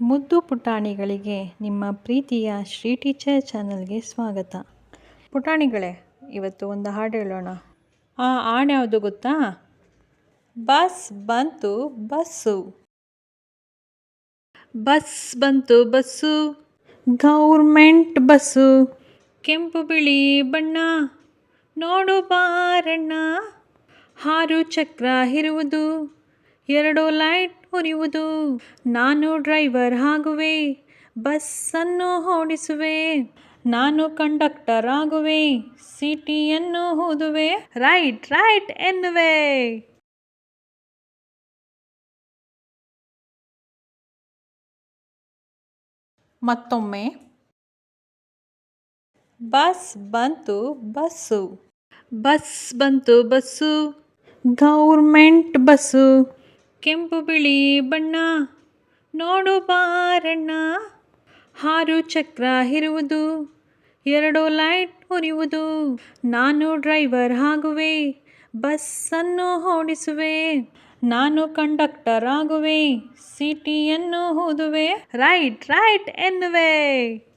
ಮುದ್ದು ಪುಟಾಣಿಗಳಿಗೆ ನಿಮ್ಮ ಪ್ರೀತಿಯ ಶ್ರೀ ಟೀಚರ್ ಚಾನಲ್ಗೆ ಸ್ವಾಗತ. ಪುಟಾಣಿಗಳೇ, ಇವತ್ತು ಒಂದು ಹಾಡು ಹೇಳೋಣ. ಆ ಹಾಡು ಯಾವುದು ಗೊತ್ತಾ? ಬಸ್ ಬಂತು ಬಸ್ಸು. ಬಸ್ ಬಂತು ಬಸ್ಸು. Government bus. ಕೆಂಪು ಬಿಳಿ ಬಣ್ಣ. ನೋಡು ಬಾರಣ್ಣ. ಹಾರು ಚಕ್ರ ಇರುವುದು. ಎರಡು ಲೈಟ್ ಉರಿಯುವುದು. ನಾನು ಡ್ರೈವರ್ ಆಗುವೆ, ಬಸ್ಸನ್ನು ಓಡಿಸುವೆ. ನಾನು ಕಂಡಕ್ಟರ್ ಆಗುವೆ, ಸಿಟಿಯನ್ನು ಊದುವೆ ರೈಟ್ ರೈಟ್ ಎನ್ನುವೆ. ಮತ್ತೊಮ್ಮೆ. ಬಸ್ ಬಂತು, ಬಸ್ಸು. ಬಸ್ ಬಂತು, ಬಸ್ಸು. Government bus. ಕೆಂಪು ಬಿಳಿ ಬಣ್ಣ, ನೋಡು ಬಾರಣ್ಣ. ಹಾರು ಚಕ್ರ ಇರುವುದು, ಎರಡು ಲೈಟ್ ಉರಿಯುವುದು. ನಾನು ಡ್ರೈವರ್ ಆಗುವೆ, ಬಸ್ಸನ್ನು ಓಡಿಸುವೆ. ನಾನು ಕಂಡಕ್ಟರ್ ಆಗುವೆ, ಸಿಟಿಯನ್ನು ಊದುವೆ ರೈಟ್ ರೈಟ್ ಎನ್ನುವೆ.